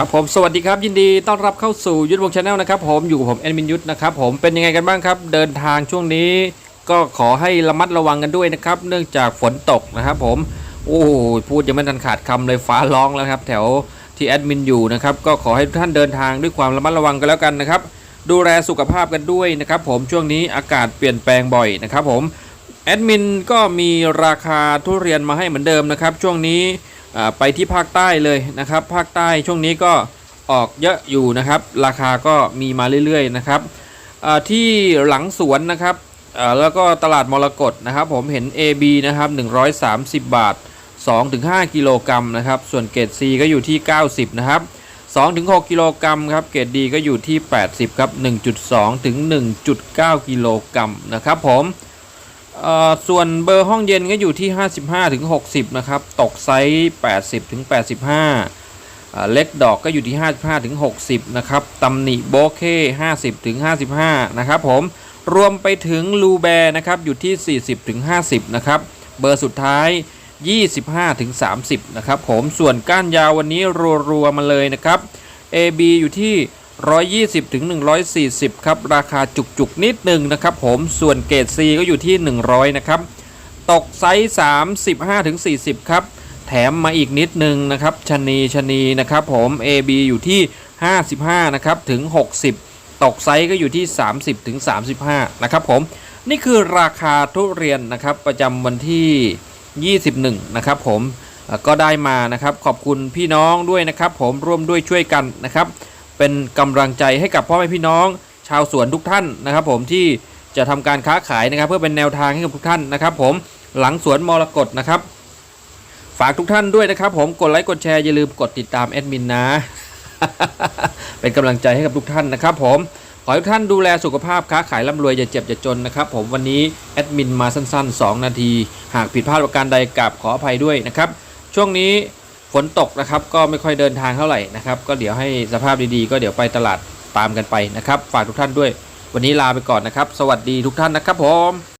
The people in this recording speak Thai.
ครับผมสวัสดีครับยินดีต้อนรับเข้าสู่ยุทธวงชาแนลนะครับผมอยู่กับผมแอดมินยุทธนะครับผมเป็นยังไงกันบ้างครับเดินทางช่วงนี้ ก็ขอให้ระมัดระวังกันด้วยนะครับ เนื่องจากฝนตกนะครับผมโอ้พูดยังไม่ทันขาดคำเลยฟ้าร้องแล้วครับ แถวที่แอดมินอยู่นะครับก็ขอให้ทุกท่านเดินทางด้วยความระมัดระวังกันแล้วกันนะครับ ดูแลสุขภาพกันด้วยนะครับ ผมช่วงนี้อากาศเปลี่ยนแปลงบ่อยนะครับผม แอดมินก็มีราคาทุเรียนมาให้เหมือนเดิมนะครับ ช่วงนี้ไปที่ภาคใต้เลยนะครับ ภาคใต้ช่วงนี้ก็ออกเยอะอยู่นะครับ ราคาก็มีมาเรื่อยๆนะครับที่หลังสวนนะครับแล้วก็ตลาดมรกตนะครับ ผมเห็น AB นะครับ 130 บาท 2-5 กิโลกรัมนะครับ ส่วนเกรด C ก็อยู่ที่ 90 นะครับ 2-6 กิโลกรัมครับ เกรด D ก็อยู่ที่ 80 ครับ 1.2 ถึง 1.9 กิโลกรัมนะครับผม ส่วนเบอร์ห้องเย็นก็อยู่ที่ 55ถึง60นะครับ ตกไซส์ 80ถึง85อ่าเล็กดอกก็อยู่ที่ 55ถึง60นะครับตำหนิโบเค่50ถึง55นะครับผม รวมไปถึงลูแบนะครับ อยู่ที่ 40ถึง50นะครับ เบอร์สุดท้าย 25ถึง30นะครับผม ส่วนก้านยาววันนี้รัวๆมาเลยนะครับ AB อยู่ที่ 120ถึง140 ครับ ราคาจุกๆ นิดหนึ่งนะครับผมส่วนเกรด C ก็อยู่ที่ 100 นะครับ ตกไซส์ 35ถึง40 ครับ แถมมาอีกนิดนึงนะครับชนีชนีนะครับผม AB อยู่ที่ 55 นะครับถึง 60 ตกไซส์ก็อยู่ที่ 30ถึง35 นะครับผม นี่คือราคาทุเรียนนะครับประจำวันที่ 21 นะครับผมก็ได้มานะครับขอบคุณพี่น้องด้วยนะครับผมร่วมด้วยช่วยกันนะครับ เป็นกำลังใจให้กับพ่อแม่พี่น้อง ชาวสวนทุกท่านนะครับ ผมที่จะทำการค้าขายนะครับ เพื่อเป็นแนวทางให้กับทุกท่านนะครับ ผมหลังสวนมรกตนะครับ ฝากทุกท่านด้วยนะครับ ผมกดไลค์กดแชร์อย่าลืมกดติดตามแอดมินนะ เป็นกำลังใจให้กับทุกท่านนะครับ ผมขอให้ทุกท่านดูแลสุขภาพค้าขายร่ำรวยอย่าเจ็บอย่าจนนะครับ ผมวันนี้แอดมินมาสั้นๆ 2 นาที หากผิดพลาดประการใดกราบขออภัยด้วยนะครับ ช่วงนี้ ฝนตกนะครับก็ไม่ค่อยเดินทางเท่าไหร่นะครับก็เดี๋ยวให้สภาพดีๆ ก็เดี๋ยวไปตลาดตามกันไปนะครับ ฝากทุกท่านด้วย วันนี้ลาไปก่อนนะครับ สวัสดีทุกท่านนะครับผม